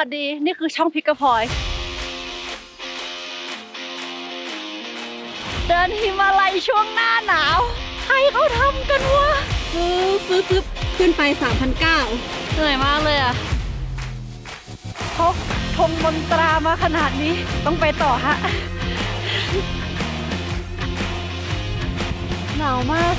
วัสดี นี่คือช่องพิกกะพลอยเดินหิมาลัยช่วงหน้าหนาว ใครเขาทำกันวะปึ๊บปึ๊บปึ๊บขึ้นไป3,900เหนื่อยมากเลยอะพกธงมนตรามาขนาดนี้ต้องไปต่อฮะ หนาวมาก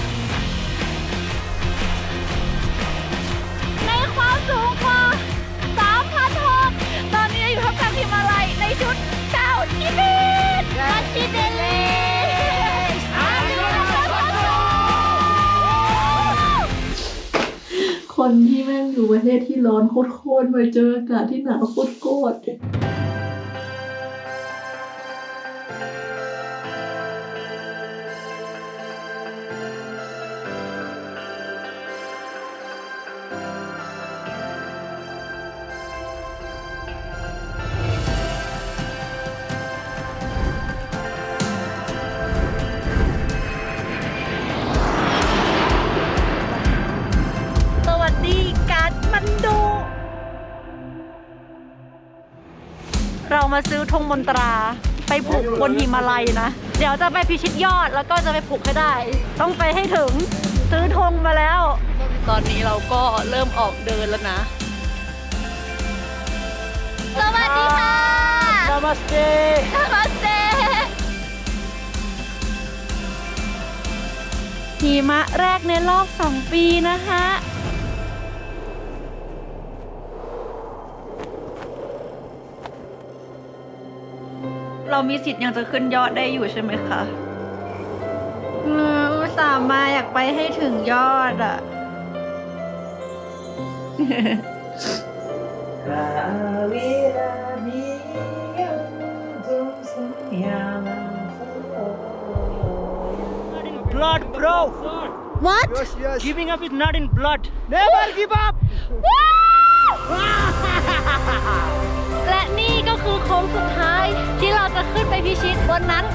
เจ้าทิเบตกัชิเดเลอาริโกคนที่แม่งอยู่ประเทศที่ร้อนโคตรๆมาเจออากาศที่หนาวโคตรๆ เรามาซื้อธงมนตรา ไปผูกบนหิมาลัยนะ เดี๋ยวจะไปพิชิตยอดแล้วก็จะไปผูกให้ได้ ต้องไปให้ถึงซื้อธงมาแล้ว ตอนนี้เราก็เริ่มออกเดินแล้วนะ สวัสดีค่ะนามาสเตนามาสเตหิมะแรกในรอบสองปีนะคะ เรามีสิทธิ์ยังจะขึ้นยอดได้อยู่ใช่ไหมคะอืมอุตส่าห์มาอยากไปให้ถึงยอดอะ Not in blood, bro. What Yes, yes. Giving up is not in blood. Never give up. ชิตบนนั้น